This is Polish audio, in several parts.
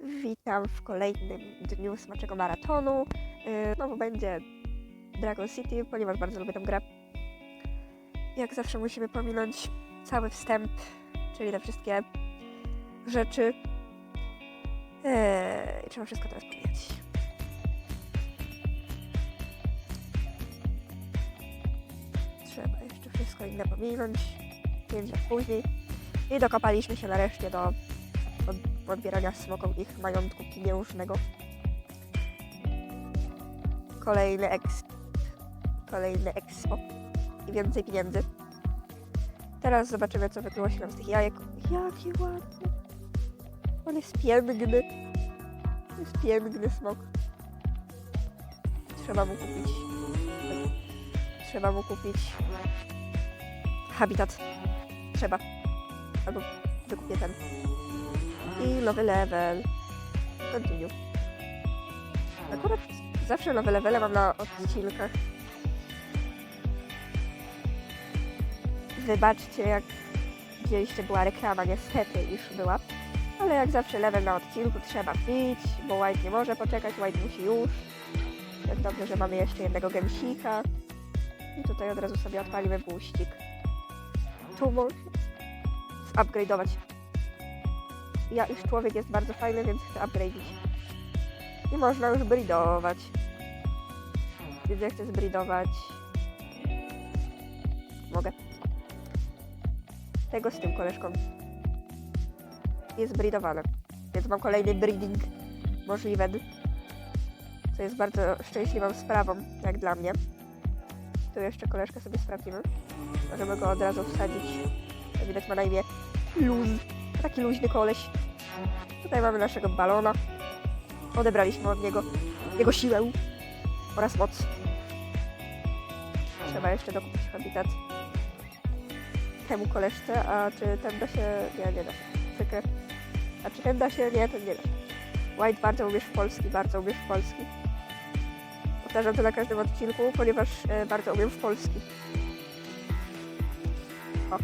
Witam w kolejnym dniu smaczego maratonu. Yy, Znowu będzie Dragon City, ponieważ bardzo lubię tę grę. Jak zawsze musimy pominąć cały wstęp, czyli te wszystkie rzeczy. Yy, I trzeba wszystko teraz pominąć. Trzeba jeszcze wszystko inne pominąć. Pięć lat później. I dokopaliśmy się nareszcie do odbierania smokom ich majątku pieniężnego. Kolejny exp. Kolejny expo. I więcej pieniędzy. Teraz zobaczymy, co wykryło się nam z tych jajek. Jaki ładny. On jest piękny. To jest piękny smok. Trzeba mu kupić. Trzeba mu kupić habitat. Trzeba. Albo wykupię ten. I nowy level. Continue. Akurat zawsze nowe levele mam na odcinkach. Wybaczcie, jak widzieliście, była reklama, niestety, iż była. Ale jak zawsze level na odcinku trzeba pić, bo White nie może poczekać, White musi już. Tak dobrze, że mamy jeszcze jednego gęsika. I tutaj od razu sobie odpalimy buścik. Tu można upgrade'ować ja już człowiek jest bardzo fajny, więc chcę upgrade'ić. I można już bridować. Więc ja chcę zbridować. Mogę. Tego z tym koleżką. Jest bridowane. Więc mam kolejny breeding możliwy. Co jest bardzo szczęśliwą sprawą, jak dla mnie. Tu jeszcze koleżkę sobie sprawdzimy. Możemy go od razu wsadzić. Jak widać ma na imię Luz. Taki luźny koleś. Tutaj mamy naszego balona. Odebraliśmy od niego jego siłę oraz moc. Trzeba jeszcze dokupić habitat temu koleżce, a czy ten da się... Nie, nie da się. Przykre. A czy ten da się? Nie, ten nie da. White, bardzo umiesz w polski, bardzo umiesz w polski. Powtarzam to na każdym odcinku, ponieważ e, bardzo umiem w polski. O.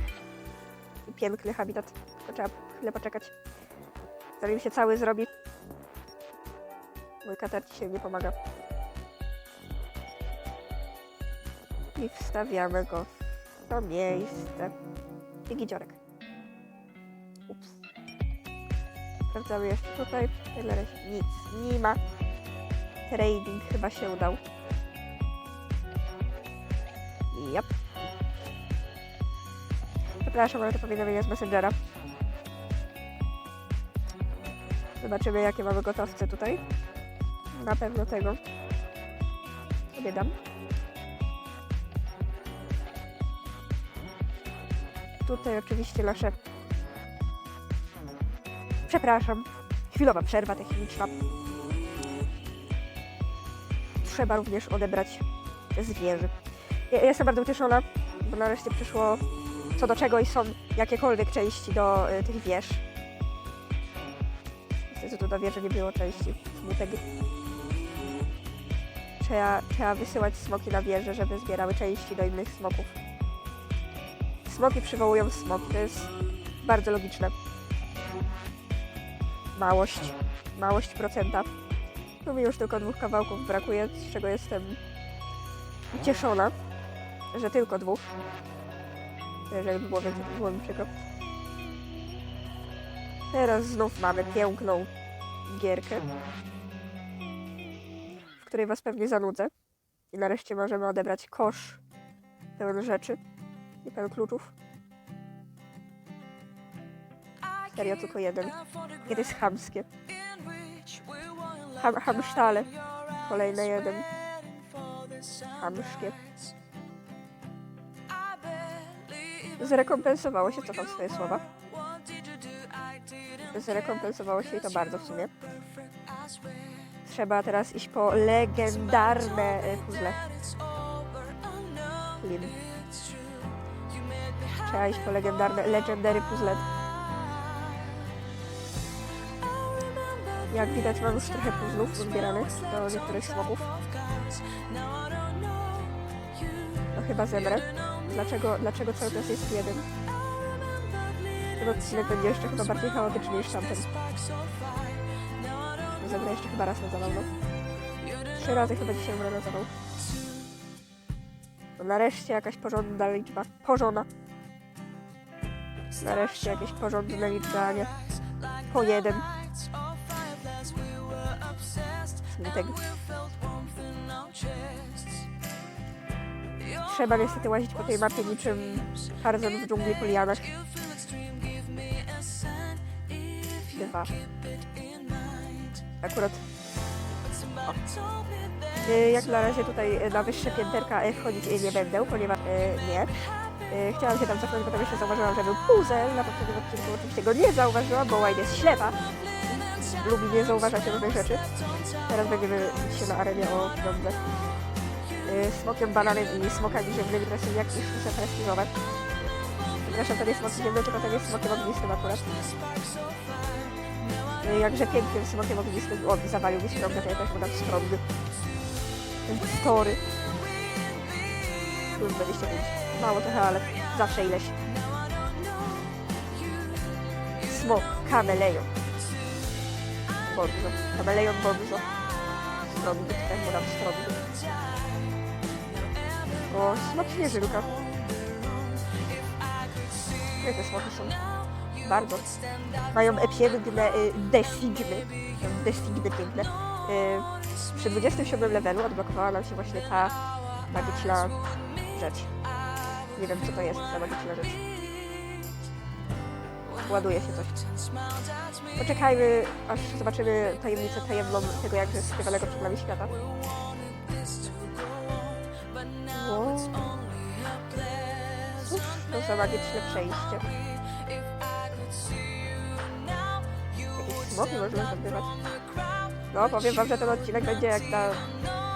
Piękny habitat. Tylko trzeba chwilę poczekać zanim się cały zrobi. Mój katar dzisiaj nie pomaga. I wstawiamy go w to miejsce. I gidziorek. Ups. Sprawdzamy jeszcze tutaj. Tutaj nic nie ma. Trading chyba się udał. Yep. Przepraszam, ale to powiadomienie z Messengera. Zobaczymy, jakie mamy gotowce tutaj. Na pewno tego sobie dam. Tutaj oczywiście nasze... Przepraszam. Chwilowa przerwa techniczna. Trzeba również odebrać zwierzę. Ja jestem bardzo ucieszona, bo nareszcie przyszło co do czego i są jakiekolwiek części do y, tych wież. Tu na wieży nie było części smutek. Trzeba, trzeba wysyłać smoki na wieżę, żeby zbierały części do innych smoków. Smoki przywołują smoki, to jest bardzo logiczne. Małość. Małość procenta. Tu mi już tylko dwóch kawałków brakuje, z czego jestem ucieszona, że tylko dwóch. Jeżeli by było więcej, to było mi przykro. Teraz znów mamy piękną gierkę, w której was pewnie zanudzę. I nareszcie możemy odebrać kosz pełen rzeczy i pełen kluczów. Serio, tylko jeden. To jest chamskie. Ham, hamsztale. Kolejny jeden. Hamszkie. Zrekompensowało się, cofam swoje słowa. Zrekompensowało się i to bardzo w sumie. Trzeba teraz iść po legendarne y, puzzle. Lin. Trzeba iść po legendarne Legendary Puzzle. Jak widać mam już trochę puzzlów zbieranych do niektórych smoków. To chyba zebrę. Dlaczego, dlaczego cały czas jest jeden? Ten odcinek będzie jeszcze chyba bardziej chaotyczny niż tamten. zebra jeszcze chyba raz lozował, no. Trzy razy chyba dzisiaj lozował. No nareszcie jakaś porządna liczba. Porządna. Nareszcie jakieś porządne liczby, a nie po jeden. Smutek. Trzeba niestety łazić po tej mapie niczym Tarzan w dżungli po. Dwa. Akurat. O. Y, Jak na razie tutaj y, na wyższe pięterka y, wchodzić nie będę, ponieważ nie. Chciałam się tam cofnąć, potem jeszcze zauważyłam, że był puzzle. Na poprzednim odcinku oczywiście go nie zauważyłam, bo Wine jest ślepa. Lubi nie zauważać różnych rzeczy. Teraz będziemy się na arenie o Smokiem, bananem i smokami ziemnymi, które są jakieś muszę prestiżowe. Przepraszam, to nie smok ziemny, tylko to jest smokiem ognistym akurat. Y, Jakże pięknym smokiem ognistym. O, zawalił mi strągę, to ja też mu dam strągy. Ten story. Plus 25. Mało trochę, ale zawsze ileś. Smok, kamelejon. Bonzo. Kamelejon bonzo. Strągy, też mu dam. O, smok śnieżynka. Jakie smoki są? Bardzo. Mają piękne y, designy. Mają Designy piękne. Y, przy 27 levelu odblokowała nam się właśnie ta magiczna rzecz. Nie wiem co to jest ta magiczna rzecz. Ładuje się coś. Poczekajmy, aż zobaczymy tajemnicę tajemną tego jakże skrywanego przed nami świata. Wow. To za magiczne przejście. Smoki można zdobywać. No, powiem wam, że ten odcinek będzie jak na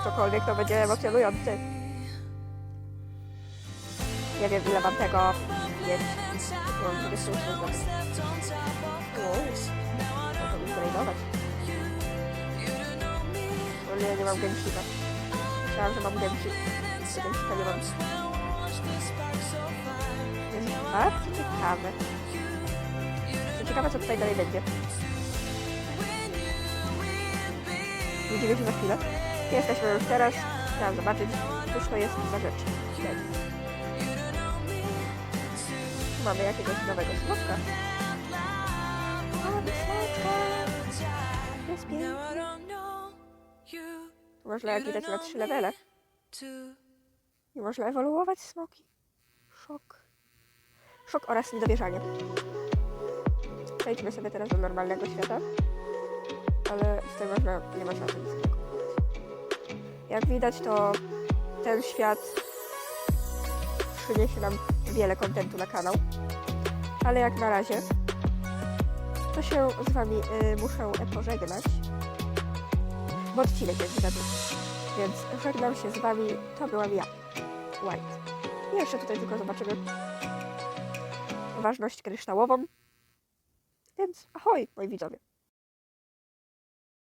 cokolwiek, to będzie emocjonujący. Nie wiem ile mam tego mieć. Mam 28 zł. Wow. Mogę upgrade'ować. O nie, nie mam Genshika. Myślałam, że mam Genshik. Genshika nie mam. Jest bardzo ciekawe. Ciekawa, co tutaj dalej będzie. Widzimy się za chwilę. Jesteśmy już teraz. Chciałam zobaczyć, cóż to jest za rzecz. Mamy jakiegoś nowego smoka. Mamy smoka. Jest piękny. Tu Można widać na trzy levele. I można ewoluować smoki. Szok. Szok oraz niedowierzanie. Przejdźmy sobie teraz do normalnego świata. Ale tutaj można, nie można tego. Jak widać to ten świat przyniesie nam wiele kontentu na kanał. Ale jak na razie to się z wami y, muszę pożegnać. Bo odcinek jest za. Więc żegnam się z wami. To byłam ja. White. I jeszcze tutaj tylko zobaczymy ważność kryształową. Więc ahoj, moi widzowie.